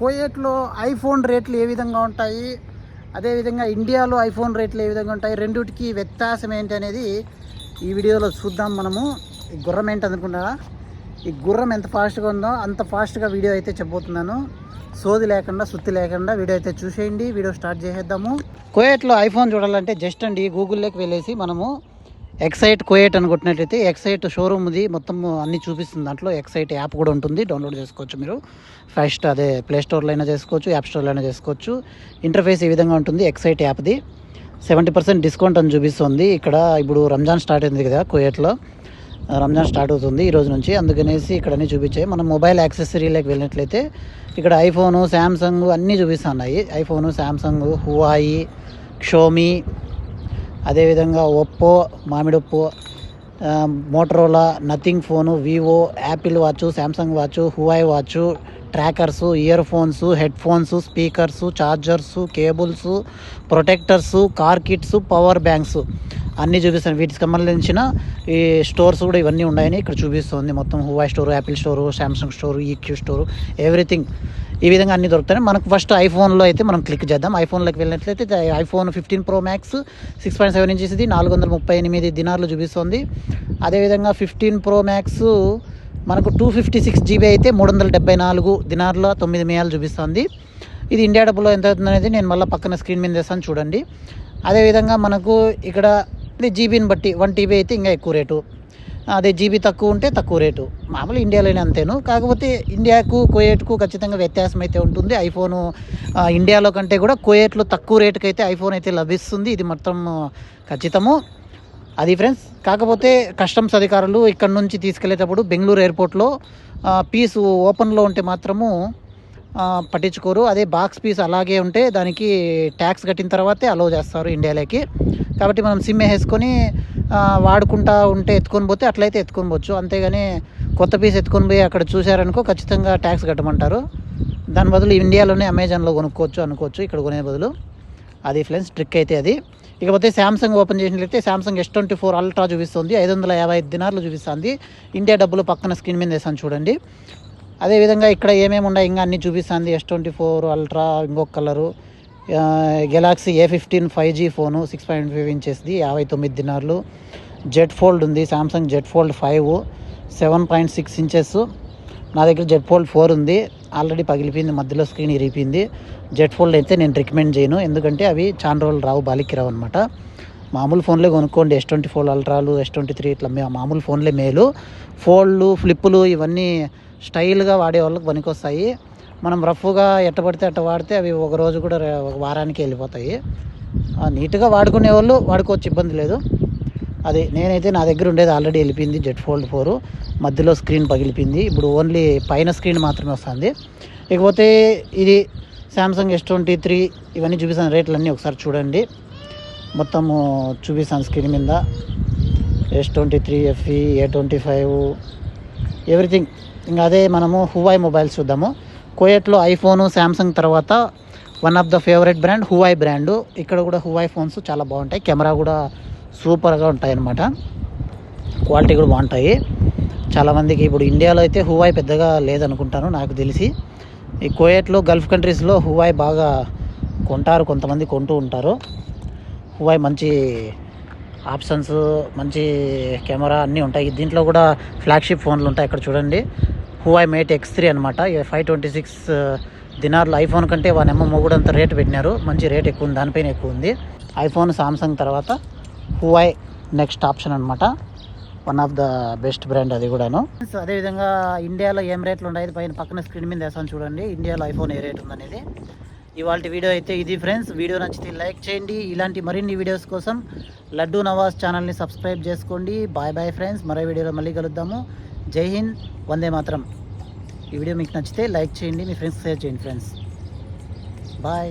కోయేట్లో iPhone రేట్లు ఏ విధంగా ఉంటాయి? అదేవిధంగా ఇండియాలో ఐఫోన్ రేట్లు ఏ విధంగా ఉంటాయి? రెండిటికి వ్యత్యాసం ఏంటి అనేది ఈ వీడియోలో చూద్దాం మనము. ఈ గుర్రం ఏంటి అనుకుంటారా? ఈ గుర్రం ఎంత ఫాస్ట్గా ఉందో అంత ఫాస్ట్గా వీడియో అయితే చెప్పబోతున్నాను. సోది లేకుండా సుత్తి లేకుండా వీడియో అయితే చూసేయండి. వీడియో స్టార్ట్ చేసేద్దాము. కోయేట్లో ఐఫోన్ చూడాలంటే జస్ట్ అండి గూగుల్లోకి వెళ్ళేసి మనము ఎక్సైట్ కోయేట్ అని కొట్టినట్లయితే ఎక్సైట్ షోరూమ్ది మొత్తం అన్ని చూపిస్తుంది. దాంట్లో ఎక్సైట్ యాప్ కూడా ఉంటుంది. డౌన్లోడ్ చేసుకోవచ్చు మీరు. ఫస్ట్ అదే ప్లే స్టోర్లో అయినా చేసుకోవచ్చు యాప్ స్టోర్లో అయినా చేసుకోవచ్చు. ఇంటర్ఫేస్ ఈ విధంగా ఉంటుంది ఎక్సైట్ యాప్ది సెవెంటీ పర్సెంట్ డిస్కౌంట్ అని చూపిస్తుంది. ఇక్కడ ఇప్పుడు రంజాన్ స్టార్ట్ అయింది కదా కోయేట్లో రంజాన్ స్టార్ట్ అవుతుంది ఈ రోజు నుంచి. అందుకనేసి ఇక్కడ అన్ని చూపించాయి. మనం మొబైల్ యాక్సెసరీలోకి వెళ్ళినట్లయితే ఇక్కడ ఐఫోను శాంసంగ్ అన్నీ చూపిస్తున్నాయి. ఐఫోను శాంసంగ్ హువాయి షోమీ అదేవిధంగా Oppo మామిడొప్పో Motorola Nothing phone Vivo Apple watch Samsung watch Huawei watch trackers earphones headphones speakers chargers cables protectors car kits power banks అన్నీ చూపిస్తాను. వీటికి సంబంధించిన ఈ స్టోర్స్ కూడా ఇవన్నీ ఉన్నాయని ఇక్కడ చూపిస్తుంది. మొత్తం Huawei store Apple store Samsung store EQ store everything ఈ విధంగా అన్ని దొరుకుతాయి మనకు ఫస్ట్ ఐఫోన్లో అయితే మనం క్లిక్ చేద్దాం. ఐఫోన్లోకి వెళ్ళినట్లయితే iPhone fifteen pro max six point seven inches ఇది నాలుగు వందల ముప్పై ఎనిమిది దినార్లు చూపిస్తుంది. అదేవిధంగా ఫిఫ్టీన్ ప్రో మ్యాక్స్ మనకు టూ ఫిఫ్టీ సిక్స్ జీబీ అయితే మూడు వందల డెబ్బై నాలుగు దినార్ల తొమ్మిది మేయాలు చూపిస్తుంది. ఇది ఇండియా డబ్బులో ఎంత అవుతుంది అనేది నేను మళ్ళీ పక్కన స్క్రీన్ మీద చేస్తాను చూడండి. అదేవిధంగా మనకు ఇక్కడ ఇది జీబీని బట్టి వన్ టీబీ అయితే ఇంకా ఎక్కువ రేటు. అదే జీబీ తక్కువ ఉంటే తక్కువ రేటు. మామూలు ఇండియాలోనే అంతేను. కాకపోతే ఇండియాకు కోయేట్కు ఖచ్చితంగా వ్యత్యాసం అయితే ఉంటుంది. ఐఫోను ఇండియాలో కంటే కూడా కోయేట్లో తక్కువ రేటుకి అయితే ఐఫోన్ అయితే లభిస్తుంది. ఇది మొత్తం ఖచ్చితము. అది ఫ్రెండ్స్ కాకపోతే కస్టమ్స్ అధికారులు ఇక్కడ నుంచి తీసుకెళ్ళేటప్పుడు బెంగళూరు ఎయిర్పోర్ట్లో పీస్ ఓపెన్లో ఉంటే మాత్రము పట్టించుకోరు. అదే బాక్స్ పీస్ అలాగే ఉంటే దానికి ట్యాక్స్ కట్టిన తర్వాతే అలో చేస్తారు ఇండియాలోకి. కాబట్టి మనం సిమ్ వేసుకొని వాడుకుంటా ఉంటే ఎత్తుకొని పోతే అట్లయితే ఎత్తుకొని పోవచ్చు. అంతేగాని కొత్త పీస్ ఎత్తుకొని పోయి అక్కడ చూశారనుకో ఖచ్చితంగా ట్యాక్స్ కట్టమంటారు. దాని బదులు ఇండియాలోనే అమెజాన్లో కొనుక్కోవచ్చు అనుకోవచ్చు. ఇక్కడ కొనే బదులు అది ఫ్రెండ్స్ ట్రిక్ అయితే అది. ఇకపోతే శాంసంగ్ ఓపెన్ చేసినట్లయితే Samsung S twenty four ultra చూపిస్తుంది. ఐదు వందల యాభై ఐదు దినార్లు చూపిస్తుంది. ఇండియా డబ్బులు పక్కన స్క్రీన్ మీద వేసాను చూడండి. అదేవిధంగా ఇక్కడ ఏమేమి ఉన్నాయి? ఇంకా అన్ని చూపిస్తుంది. ఎస్ ట్వంటీ ఫోర్ అల్ట్రా ఇంకొక colour. Galaxy A fifteen five G phone six point five ఇంచెస్ది యాభై తొమ్మిది దినార్లు. జెడ్ ఫోల్డ్ ఉంది Samsung Z fold five seven point six inches నా దగ్గర జెడ్ ఫోల్డ్ ఫోర్ ఉంది. ఆల్రెడీ పగిలిపోయింది మధ్యలో స్క్రీన్ ఇరిగిపోయింది. జెడ్ ఫోల్డ్ అయితే నేను రికమెండ్ చేయను. ఎందుకంటే అవి చాలా రోజులు రావు బాలికి రావు అనమాట మామూలు ఫోన్లే కొనుక్కోండి. ఎస్ ట్వంటీ ఫోర్ అల్ట్రాలు ఎస్ ట్వంటీ త్రీ ఇట్లా మామూలు ఫోన్లే మేలు. ఫోల్డ్లు ఫ్లిప్పులు ఇవన్నీ స్టైల్గా వాడే వాళ్ళకి పనికొస్తాయి. మనం రఫ్గా ఎట్ట పడితే అట్ట వాడితే అవి ఒక రోజు కూడా ఒక వారానికి వెళ్ళిపోతాయి. నీట్గా వాడుకునే వాళ్ళు వాడుకోవచ్చు ఇబ్బంది లేదు. అది నేనైతే నా దగ్గర ఉండేది ఆల్రెడీ వెళ్ళిపోయింది జెట్ ఫోల్డ్ ఫోర్ మధ్యలో స్క్రీన్ పగిలిపోయింది. ఇప్పుడు ఓన్లీ పైన స్క్రీన్ మాత్రమే వస్తుంది. ఇకపోతే ఇది శాంసంగ్ ఎస్ ట్వంటీ త్రీ ఇవన్నీ చూపిస్తాను రేట్లన్నీ ఒకసారి చూడండి. మొత్తము చూపిస్తాను స్క్రీన్ మీద S twenty three FE A twenty five everything ఇంకా అదే మనము హువాయ్ మొబైల్స్ చూద్దాము. కోయట్లో ఐఫోను శాంసంగ్ తర్వాత one of the favourite brand Huawei brand. ఇక్కడ కూడా హువాయ్ ఫోన్స్ చాలా బాగుంటాయి. కెమెరా కూడా సూపర్గా ఉంటాయి అన్నమాట క్వాలిటీ కూడా బాగుంటాయి. చాలామందికి ఇప్పుడు ఇండియాలో అయితే హువాయ్ పెద్దగా లేదనుకుంటాను నాకు తెలిసి. ఈ కోయట్లో గల్ఫ్ కంట్రీస్లో హువాయ్ బాగా కొంటారు కొంతమంది కొంటూ ఉంటారు. హువాయ్ మంచి ఆప్షన్స్ మంచి కెమెరా అన్నీ ఉంటాయి. దీంట్లో కూడా ఫ్లాగ్షిప్ ఫోన్లు ఉంటాయి. ఇక్కడ చూడండి. హువాయ్ మేట్ ఎక్స్ త్రీ అనమాట ఫైవ్ ట్వంటీ సిక్స్ దినార్లు ఐఫోన్ కంటే వన్ ఎంఎం కూడా అంత రేట్ పెట్టినారు. మంచి రేట్ ఎక్కువ ఉంది దానిపైన ఎక్కువ ఉంది. ఐఫోన్ సామ్సంగ్ తర్వాత హువాయ్ నెక్స్ట్ ఆప్షన్ అనమాట one of the best brand అది కూడాను. అదేవిధంగా ఇండియాలో ఏం రేట్లు ఉన్నాయి? పైన పక్కన స్క్రీన్ మీద వేసాను చూడండి. ఇండియాలో ఐఫోన్ ఏ రేట్ ఉందనేది. ఇవాళ వీడియో అయితే ఇది ఫ్రెండ్స్ వీడియో నచ్చితే లైక్ చేయండి. ఇలాంటి మరిన్ని వీడియోస్ కోసం లడ్డూ నవాజ్ ఛానల్ని సబ్స్క్రైబ్ చేసుకోండి. బాయ్ బాయ్ ఫ్రెండ్స్ మరో వీడియోలో మళ్ళీ కలుద్దాము. జై హింద్. వందే మాత్రం. ఈ వీడియో మీకు నచ్చితే లైక్ చేయండి మీ ఫ్రెండ్స్ షేర్ చేయండి ఫ్రెండ్స్. బాయ్.